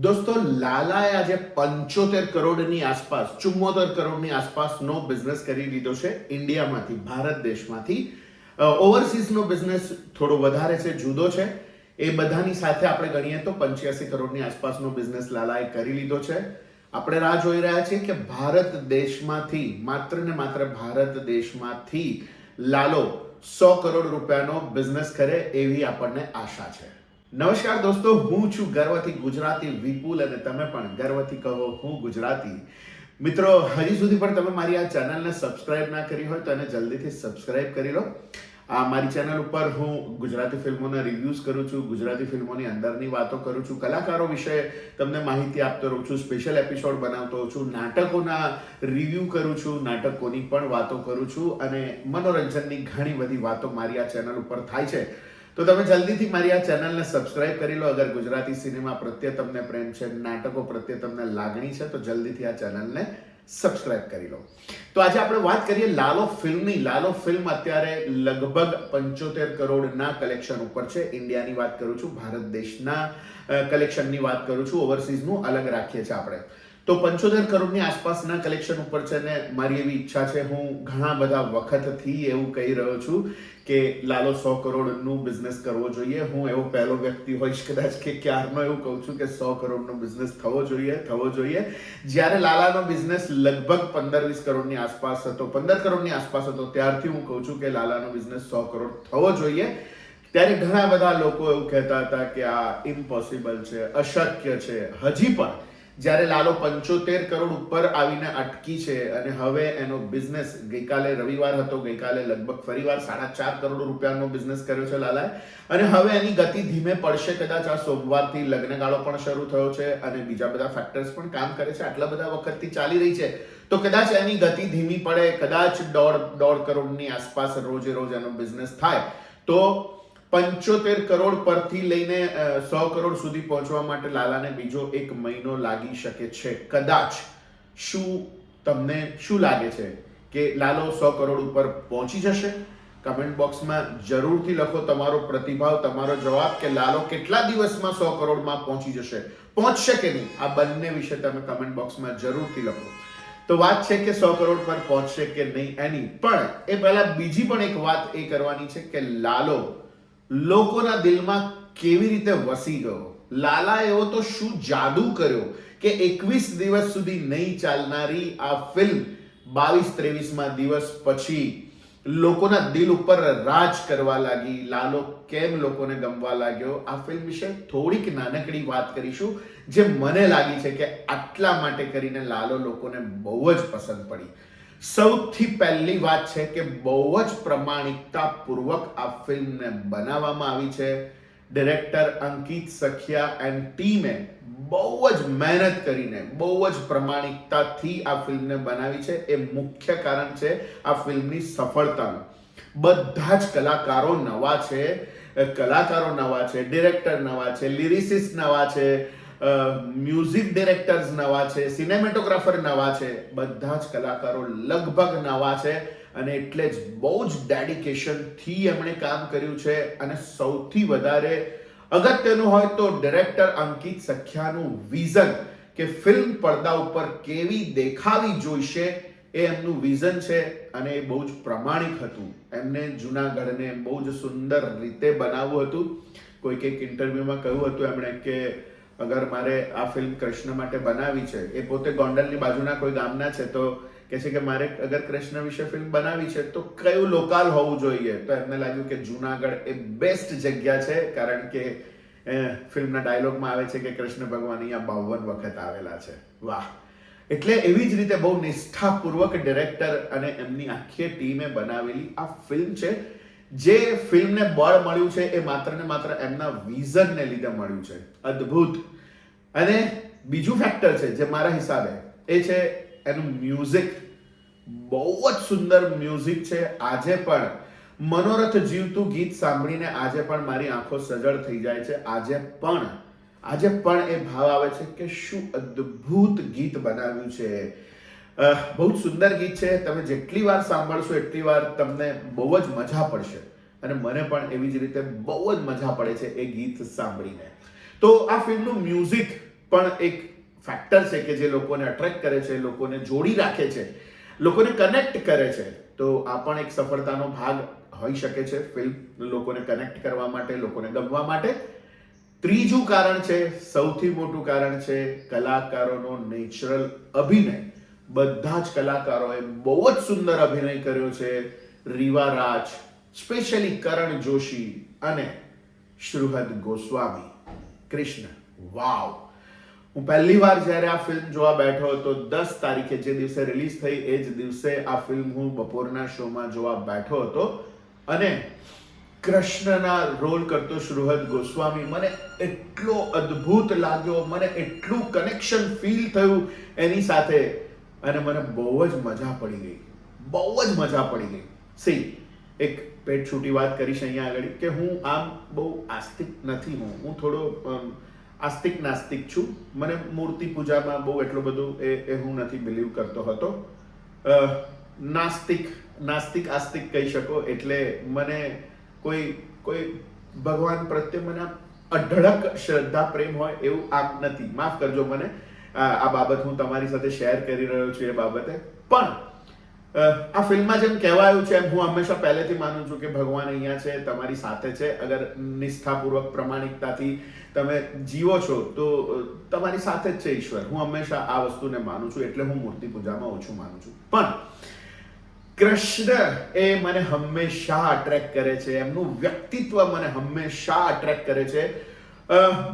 દોસ્તો, લાલાએ આજે પંચોતેર કરોડની આસપાસ, ચુમ્મોતેર કરોડની આસપાસનો બિઝનેસ કરી લીધો છે ઇન્ડિયામાંથી, ભારત દેશમાંથી. ઓવરસીઝનો બિઝનેસ થોડો વધારે છે, જુદો છે. એ બધાની સાથે આપણે ગણીએ તો પંચ્યાસી કરોડની આસપાસનો બિઝનેસ લાલાએ કરી લીધો છે. આપણે રાહ જોઈ રહ્યા છીએ કે ભારત દેશમાંથી, માત્ર ને માત્ર ભારત દેશમાંથી લાલો સો કરોડ રૂપિયાનો બિઝનેસ કરે એવી આપણને આશા છે. નમસ્કાર દોસ્તો, હું છું ગર્વથી ગુજરાતી વિપુલ અને તમે પણ ગર્વથી કહો, હું ગુજરાતી. મિત્રો, હજી સુધી પણ તમે મારી આ ચેનલને સબસ્ક્રાઇબ ના કરી હોય તો એને જલ્દીથી સબસ્ક્રાઇબ કરી લો. આ મારી ચેનલ ઉપર હું ગુજરાતી ફિલ્મોના રિવ્યૂઝ કરું છું, ગુજરાતી ફિલ્મોની અંદરની વાતો કરું છું, કલાકારો વિશે તમને માહિતી આપતો રહું છું, સ્પેશિયલ એપિસોડ બનાવતો છું, નાટકોના રિવ્યૂ કરું છું, નાટકોની પણ વાતો કરું છું અને મનોરંજનની ઘણી બધી વાતો મારી આ ચેનલ ઉપર થાય છે. તો તમે જલ્દીથી મારી આ ચેનલને સબસ્ક્રાઇબ કરી લો. અગર ગુજરાતી સિનેમા પ્રત્યે તમને પ્રેમ છે, નાટકો પ્રત્યે તમને લાગણી છે, તો જલ્દીથી આ ચેનલને સબસ્ક્રાઇબ કરી લો. તો આજે આપણે વાત કરીએ લાલો ફિલ્મની. લાલો ફિલ્મ અત્યારે લગભગ પંચોતેર કરોડના કલેક્શન ઉપર છે. ઇન્ડિયાની વાત કરું છું, ભારત દેશના કલેક્શનની વાત કરું છું. ઓવરસીઝનું અલગ રાખીએ છીએ આપણે. તો પંચોતેર કરોડની આસપાસના કલેક્શન ઉપર છે ને મારી એવી ઈચ્છા છે. હું ઘણા બધા વખતથી એવું કહી રહ્યો છું કે લાલો સો કરોડનું બિઝનેસ કરવો જોઈએ. હું એવો પહેલો વ્યક્તિ હોઈશ કદાચ કે ક્યારનો એવું કહું છું કે સો કરોડનો બિઝનેસ થવો જોઈએ થવો જોઈએ. જ્યારે લાલાનો બિઝનેસ લગભગ પંદર વીસ કરોડની આસપાસ હતો, પંદર કરોડની આસપાસ હતો, ત્યારથી હું કહું છું કે લાલાનો બિઝનેસ સો કરોડ થવો જોઈએ. ત્યારે ઘણા બધા લોકો એવું કહેતા હતા કે આ ઇમ્પોસિબલ છે, અશક્ય છે. હજી પણ જ્યારે લાલો પંચોતેર કરોડ ઉપર આવીને અટકી છે અને હવે એનો બિઝનેસ ગઈકાલે રવિવાર હતો, ગઈકાલે લગભગ ફરીવાર સાડા ચાર કરોડ રૂપિયાનો બિઝનેસ કર્યો છે લાલાએ. અને હવે એની ગતિ ધીમે પડશે, કદાચ આ સોમવારથી લગ્નગાળો પણ શરૂ થયો છે અને બીજા બધા ફેક્ટર્સ પણ કામ કરે છે. આટલા બધા વખતથી ચાલી રહી છે. તો કદાચ એની ગતિ ધીમી પડે, કદાચ દોઢ દોઢ કરોડની આસપાસ રોજે રોજ એનો બિઝનેસ થાય. તો પંચોતેર કરોડ પરથી લઈને સો કરોડ સુધી પહોંચવા માટે લાલાને બીજો એક મહિનો લાગી શકે છે. કદાચ શું તમને શું લાગે છે કે લાલો સો કરોડ ઉપર પહોંચી જશે? કમેન્ટ બોક્સમાં જરૂરથી લખો તમારો પ્રતિભાવ, તમારો જવાબ કે લાલો કેટલા દિવસમાં સો કરોડમાં પહોંચી જશે? પહોંચશે કે નહીં? આ બંને વિશે તમે કમેન્ટ બોક્સમાં જરૂરથી લખો. તો વાત છે કે સો કરોડ પર પહોંચશે કે નહીં એની. પણ એ પહેલા બીજી પણ એક વાત એ કરવાની છે કે લાલો લોકોના દિલમાં કેવી રીતે વસી ગયો? લાલા એવો તો શું જાદુ કર્યો કે એકવીસ દિવસ સુધી નહીં ચાલનારી આ ફિલ્મ બાવીસ ત્રેવીસમાં દિવસ પછી લોકોના દિલ ઉપર રાજ કરવા લાગી. લાલો કેમ લોકોને ગમવા લાગ્યો? આ ફિલ્મ વિશે થોડીક નાનકડી વાત કરીશું, જે મને લાગી છે કે આટલા માટે કરીને લાલો લોકોને બહુ જ પસંદ પડી. સૌથી પહેલી વાત છે કે બહુ જ પ્રમાણિકતા પૂર્વક આ ફિલ્મને બનાવવામાં આવી છે. ડિરેક્ટર અંકિત સખિયા એન્ડ ટીમે બહુ જ મહેનત કરીને, બહુ જ પ્રમાણિકતાથી આ ફિલ્મને બનાવી છે. એ મુખ્ય કારણ છે આ ફિલ્મની સફળતાનું. બધા જ કલાકારો નવા છે, કલાકારો નવા છે, ડિરેક્ટર નવા છે, લિરિસિસ્ટ નવા છે મ્યુઝિક ડિરેક્ટર્સ નવા છે સિનેમેટોગ્રાફર નવા છે, બધા જ કલાકારો લગભગ નવા છે અને એટલે જ બહુ જ ડેડિકેશનથી એમણે કામ કર્યું છે અને સૌથી વધારે અગત્યનું હોય તો ડિરેક્ટર અંકિત સખ્યાનું વિઝન કે ફિલ્મ પડદા ઉપર કેવી દેખાવી જોઈશે એ એમનું વિઝન છે અને એ બહુ જ પ્રમાણિક હતું. એમને જૂનાગઢને બહુ જ સુંદર રીતે બનાવવું હતું. કોઈક એક ઇન્ટરવ્યુમાં કહ્યું હતું એમણે કે અગર મારે આ ફિલ્મ કૃષ્ણ માટે બનાવી છે, એ પોતે ગોંડલની બાજુના કોઈ ગામના છે, તો કે છે કે મારે અગર કૃષ્ણ વિશે ફિલ્મ બનાવી છે, તો કયું લોકાલ હોવું જોઈએ? તો એમને લાગ્યું કે જુનાગઢ એ બેસ્ટ જગ્યા છે, કારણ કે ફિલ્મના ડાયલોગમાં આવે છે કે કૃષ્ણ ભગવાન અહીંયા બાવન વખત આવેલા છે. વાહ! એટલે એવી જ રીતે બહુ નિષ્ઠાપૂર્વક ડિરેક્ટર અને એમની આખી ટીમે બનાવેલી આ ફિલ્મ છે. જે ફિલ્મને બળ મળ્યું છે, એ માત્ર ને માત્ર એમના વિઝનને લીધે મળ્યું છે. અદ્ભુત! અને બીજું ફેક્ટર છે જે મારા હિસાબે, એ છે એનું મ્યુઝિક બહુ જ સુંદર મ્યુઝિક છે. આજે પણ મનોરથ જીવતું ગીત સાંભળીને આજે પણ મારી આંખો સજળ થઈ જાય છે. આજે પણ આજે પણ એ ભાવ આવે છે કે શું અદ્ભુત ગીત બનાવ્યું છે. બહુ જ સુંદર ગીત છે. તમે જેટલી વાર સાંભળશો એટલી વાર તમને બહુ જ મજા પડશે. અને મને પણ એવી જ રીતે બહુ જ મજા પડે છે એ ગીત સાંભળીને. તો આ ફિલ્મનું મ્યુઝિક પણ એક ફેક્ટર છે કે જે લોકોને અટ્રેક્ટ કરે છે, લોકોને જોડી રાખે છે, લોકોને કનેક્ટ કરે છે. તો આ પણ એક સફળતાનો ભાગ હોઈ શકે છે ફિલ્મ લોકોને કનેક્ટ કરવા માટે, લોકોને ગમવા માટે. ત્રીજું કારણ છે, સૌથી મોટું કારણ છે કલાકારોનો નેચરલ અભિનય. બધા જ કલાકારોએ બહુ જ સુંદર અભિનય કર્યો છે. રીવા રાજ સ્પેશિયલી કરણ જોશી અને શ્રુહદ ગોસ્વામી. કૃષ્ણ. વાવ. હું પહેલી વાર જ્યારે આ ફિલ્મ જોવા બેઠો હતો, દસ તારીખે જે દિવસે રિલીઝ થઈ, એ જ દિવસે આ ફિલ્મ હું બપોરના શોમાં જોવા બેઠો હતો. અને કૃષ્ણના રોલ કરતો શ્રુહદ ગોસ્વામી મને એટલો અદ્ભુત લાગ્યો, મને એટલું કનેક્શન ફીલ થયું એની સાથે. અને મને બહુ જ મજા પડી ગઈ. બહુ જ મજા પડી ગઈ. સી એક પેટ છૂટી વાત કરીશ અહીંયા આગળ કે હું આમ બહુ આસ્તિક નથી હું. હું થોડો આસ્તિક નાસ્તિક છું. મને મૂર્તિ પૂજામાં બહુ એટલું બધું એ એ હું નથી બિલીવ કરતો હતો. નાસ્તિક નાસ્તિક આસ્તિક કહી શકો એટલે મને કોઈ કોઈ ભગવાન પ્રત્યે મને અઢળક શ્રદ્ધા, પ્રેમ હોય એવું આમ નથી. માફ કરજો મને. આ બાબત હું તમારી સાથે શેર કરી રહ્યો છું એ બાબતે. પણ આ ફિલ્મમાં જેમ કહેવાયું છે, એમ હું હંમેશા પહેલેથી માનું છું કે ભગવાન અહીંયા છે, તમારી સાથે છે. અગર નિષ્ઠાપૂર્વક, પ્રમાણિકતાથી તમે જીવો છો, તો તમારી સાથે જ છે ઈશ્વર. હું હંમેશા આ વસ્તુને માનું છું, એટલે હું મૂર્તિ પૂજામાં ઓછું માનું છું. પણ કૃષ્ણ એ મને હંમેશા અટ્રેક્ટ કરે છે. એમનું વ્યક્તિત્વ મને હંમેશા અટ્રેક્ટ કરે છે.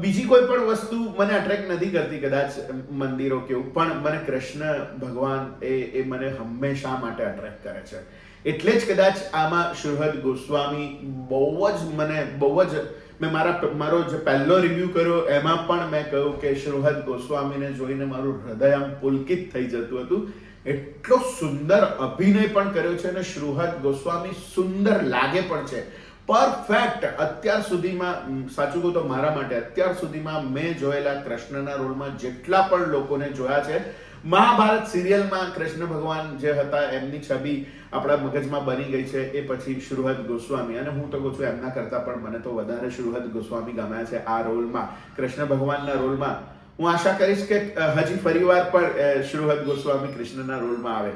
બીજી કોઈ પણ વસ્તુ મને અટ્રેક્ટ નથી કરતી કદાચ મંદિરો કેવું પણ મને કૃષ્ણ ભગવાન એ એ મને હંમેશા માટે અટ્રેક્ટ કરે છે. એટલે જ કદાચ આમાં શ્રીહદ ગોસ્વામી બહુ જ મને, બહુ જ મેં મારા મારો જે પહેલો રિવ્યૂ કર્યો, એમાં પણ મેં કહ્યું કે શ્રીહદ ગોસ્વામીને જોઈને મારું હૃદય આમ પુલકિત થઈ જતું હતું. એટલો સુંદર અભિનય પણ કર્યો છે અને શ્રુહદ ગોસ્વામી સુંદર લાગે પણ છે. પરફેક્ટ અત્યાર સુધીમાં સાચું કહું તો મારા માટે અત્યાર સુધીમાં મેં જોયેલા કૃષ્ણના રોલમાં જેટલા પણ લોકોને જોયા છે, મહાભારત સિરિયલમાં કૃષ્ણ ભગવાન જે હતા, એમની છબી આપણા મગજમાં બની ગઈ છે, એ પછી શ્રુહદ ગોસ્વામી. અને હું તો કહું છું, એમના કરતા પણ મને તો વધારે શ્રુહદ ગોસ્વામી ગમ્યા છે આ રોલમાં, કૃષ્ણ ભગવાનના રોલમાં. હું આશા કરીશ કે હજી ફરીવાર પણ શ્રુહદ ગોસ્વામી કૃષ્ણના રોલમાં આવે.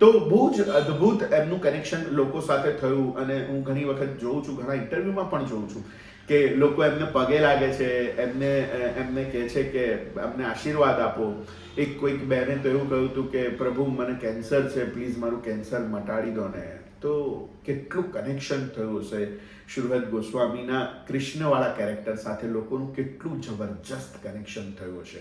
તો બહુ જ અદ્ભુત એમનું કનેક્શન લોકો સાથે થયું અને હું ઘણી વખત જોઉં છું, ઘણા ઇન્ટરવ્યુમાં પણ જોઉં છું કે લોકો એમને પગે લાગે છે, એમને એમને કહે છે કે અમને આશીર્વાદ આપો. એક કોઈક બહેને તો એવું કહ્યું હતું કે, પ્રભુ, મને કેન્સર છે પ્લીઝ મારું કેન્સર મટાડી દો ને. તો કેટલું કનેક્શન થયું હશે શ્રુહદ ગોસ્વામીના કૃષ્ણવાળા કેરેક્ટર સાથે લોકોનું કેટલું જબરજસ્ત કનેક્શન થયું હશે.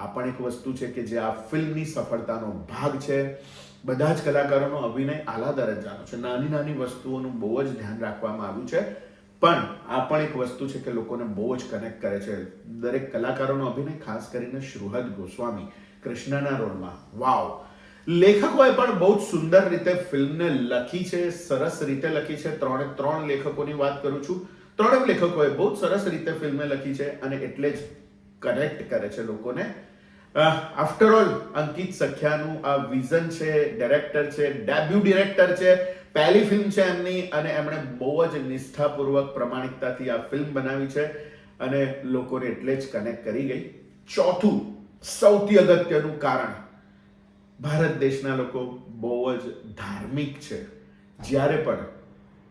આ પણ એક વસ્તુ છે કે જે આ ફિલ્મની સફળતાનો ભાગ છે. બધા જ કલાકારોનો અભિનય આલા દરજ્જાનો છે. નાની નાની વસ્તુઓનું બહુ જ ધ્યાન રાખવામાં આવ્યું છે. પણ આ પણ એક વસ્તુ છે કે લોકોને બહુ જ કનેક્ટ કરે છે. દરેક કલાકારોનો અભિનય ખાસ કરીને શ્રુહદ ગોસ્વામી, કૃષ્ણના રોલમાં. વાવ લેખકોએ પણ બહુ જ સુંદર રીતે ફિલ્મને લખી છે. સરસ રીતે લખી છે. ત્રણે ત્રણ લેખકોની વાત કરું છું. ત્રણેય લેખકોએ બહુ સરસ રીતે ફિલ્મને લખી છે અને એટલે જ કનેક્ટ કરે છે લોકોને. આફ્ટર ઓલ અંકિત સખ્યાનું આ વિઝન છે ડાયરેક્ટર છે ડેબ્યુ ડિરેક્ટર છે, પહેલી ફિલ્મ છે એમની અને એમણે બહુ જ નિષ્ઠાપૂર્વક પ્રમાણિકતાથી આ ફિલ્મ બનાવી છે અને લોકોને એટલે જ કનેક્ટ કરી ગઈ. ચોથું, સૌથી અગત્યનું કારણ, ભારત દેશના લોકો બહુ જ ધાર્મિક છે. જ્યારે પણ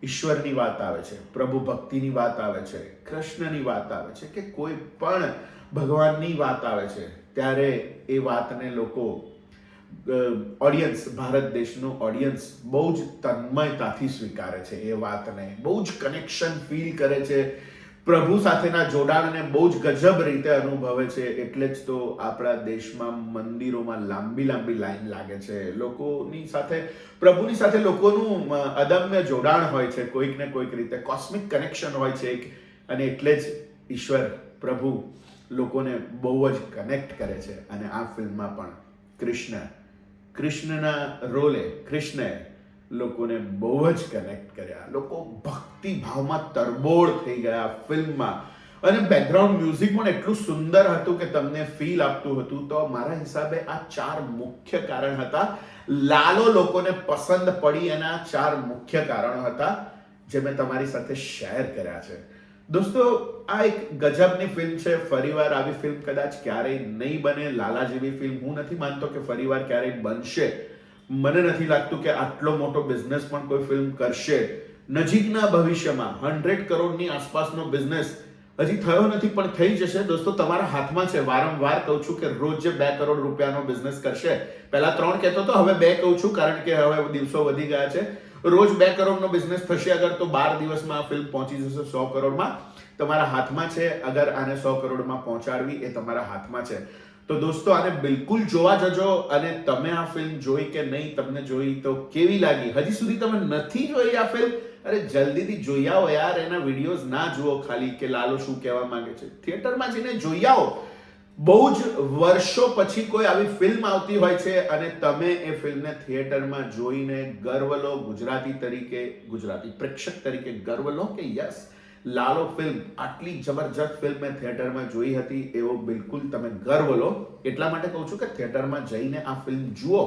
ઈશ્વરની વાત આવે છે, પ્રભુ ભક્તિની વાત આવે છે, કૃષ્ણની વાત આવે છે કે કોઈ પણ ભગવાનની વાત આવે છે ત્યારે એ વાતને લોકો ઓડિયન્સ ભારત દેશનું ઓડિયન્સ બહુ જ તન્મયતાથી સ્વીકારે છે એ વાતને. બહુ જ કનેક્શન ફીલ કરે છે. પ્રભુ સાથેના જોડાણને બહુ જ ગજબ રીતે અનુભવે છે. એટલે જ તો આપણા દેશમાં મંદિરોમાં લાંબી લાંબી લાઈન લાગે છે. લોકોની સાથે, પ્રભુની સાથે લોકોનું અદમ્ય જોડાણ હોય છે. કોઈક ને કોઈક રીતે કોસ્મિક કનેક્શન હોય છે એક. અને એટલે જ ઈશ્વર, પ્રભુ લોકોને બહુ જ કનેક્ટ કરે છે. અને આ ફિલ્મમાં પણ કૃષ્ણ, કૃષ્ણના રોલે કૃષ્ણએ લોકોને બહુ જ કનેક્ટ કર્યા. લોકો ભક્તિ ભાવમાં તરબોળ થઈ ગયા ફિલ્મમાં. અને બેકગ્રાઉન્ડ મ્યુઝિક પણ એટલું સુંદર હતું કે તમને ફીલ આપતું હતું. તો મારા હિસાબે આ ચાર મુખ્ય કારણ હતા. લાલો લોકોને પસંદ પડી એના ચાર મુખ્ય કારણો હતા, જે મેં તમારી સાથે શેર કર્યા છે. દોસ્તો, આ એક ગજબની ફિલ્મ છે. ફરીવાર આવી ફિલ્મ કદાચ ક્યારેય નહીં બને. લાલા જેવી ફિલ્મ હું નથી માનતો કે ફરીવાર ક્યારેય બનશે. મને નથી લાગતું કે આટલો મોટો બિઝનેસ પણ કોઈ ફિલ્મ કરશે. નજીકના ભવિષ્યમાં હંડ્રેડ કરોડની આસપાસનો બિઝનેસ હજી થયો નથી, પણ થઈ જશે. દોસ્તો, તમારા હાથમાં છે. વારંવાર કહું છું કે રોજ જે બે કરોડ રૂપિયાનો બિઝનેસ કરશે. પહેલા ત્રણ કહેતો તો, હવે બે કહું છું, કારણ કે હવે દિવસો વધી ગયા છે. રોજ બે કરોડનો બિઝનેસ થશે અગર તો બાર દિવસમાં આ ફિલ્મ પહોંચી જશે સો કરોડમાં. તમારા હાથમાં છે, અગર આને સો કરોડમાં પહોંચાડવી એ તમારા હાથમાં છે. તો દોસ્તો, આને બિલકુલ જોવા જજો અને તમે આ ફિલ્મ જોઈ કે નહીં, તમને જોઈ તો કેવી લાગી? હજી સુધી તમે નથી જોઈ આ ફિલ્મ અરે જલ્દીથી જોઈ આવો યાર, એના વિડીયોઝ ના જુઓ ખાલી કે લાલો શું કહેવા માંગે છે. થિયેટરમાં જઈને જોઈ આવો. બહુ જ વર્ષો પછી કોઈ આવી ફિલ્મ આવતી હોય છે અને તમે એ ફિલ્મને થિયેટરમાં જોઈને ગર્વ લો ગુજરાતી તરીકે, ગુજરાતી પ્રેક્ષક તરીકે ગર્વ લો કે યસ લાલો ફિલ્મ આટલી જબરજસ્ત ફિલ્મ મેં થિયેટરમાં જોઈ હતી, એવો બિલકુલ તમે ગર્વ લો એટલા માટે કહું છું કે થિયેટરમાં જઈને આ ફિલ્મ જુઓ.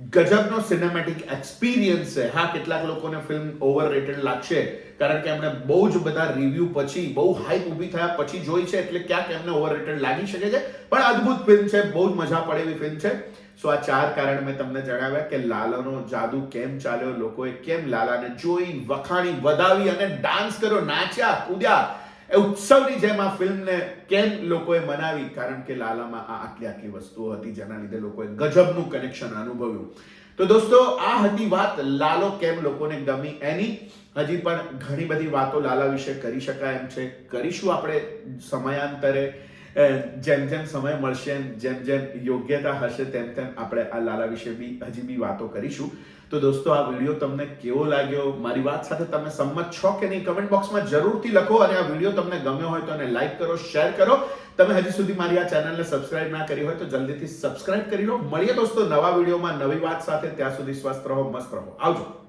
ગજબનો સિનેમેટિક એક્સપિરિયન્સ છે. હા, કેટલાક લોકોને ફિલ્મ ઓવર રેટેડ લાગશે, કારણ કે એમણે બહુ જ બધા રિવ્યુ પછી, બહુ હાઈપ ઊભી થયા પછી જોઈ છે, એટલે ક્યાંક એમને ઓવર રેટેડ લાગી શકે છે. પણ અદ્ભુત ફિલ્મ છે, બહુ જ મજા પડે એવી ફિલ્મ છે. સો આ ચાર કારણ મેં તમને જણાવ્યા કે લાલાનો જાદુ કેમ ચાલ્યો, લોકોએ કેમ લાલાને જોઈ, વખાણી, વધાવી અને ડાન્સ કર્યો, નાચ્યા, કૂદ્યા. ઉત્સવની જેમ આ ફિલ્મને કેમ લોકોએ મનાવી કારણ કે લાલામાં આ આટલી આટલી વસ્તુઓ હતી જેના લીધે લોકોએ ગજબનું કનેક્શન અનુભવ્યું. તો દોસ્તો, આ હતી વાત લાલો કેમ લોકોને ગમી એની. હજી પણ ઘણી બધી વાતો લાલા વિશે કરી શકાય એમ છે. કરીશું આપણે સમયાંતરે. જેમ જેમ સમય મળશે એમ જેમ જેમ યોગ્યતા હશે, તેમ તેમ આપણે આ લાલા વિશે બી, હજી બી વાતો કરીશું. તો દોસ્તો, આ વીડિયો તમને કેવો લાગ્યો? મારી વાત સાથે તમે સંમત છો કે નહીં? કમેન્ટ બોક્સમાં જરૂરથી લખો અને આ વીડિયો તમને ગમ્યો હોય તો એને લાઈક કરો, શેર કરો. તમે હજી સુધી મારી આ ચેનલને સબસ્ક્રાઇબ ના કરી હોય તો જલ્દીથી સબસ્ક્રાઇબ કરી લો. મળીએ દોસ્તો નવા વિડીયોમાં નવી વાત સાથે. ત્યાં સુધી સ્વસ્થ રહો, મસ્ત રહો. આવજો.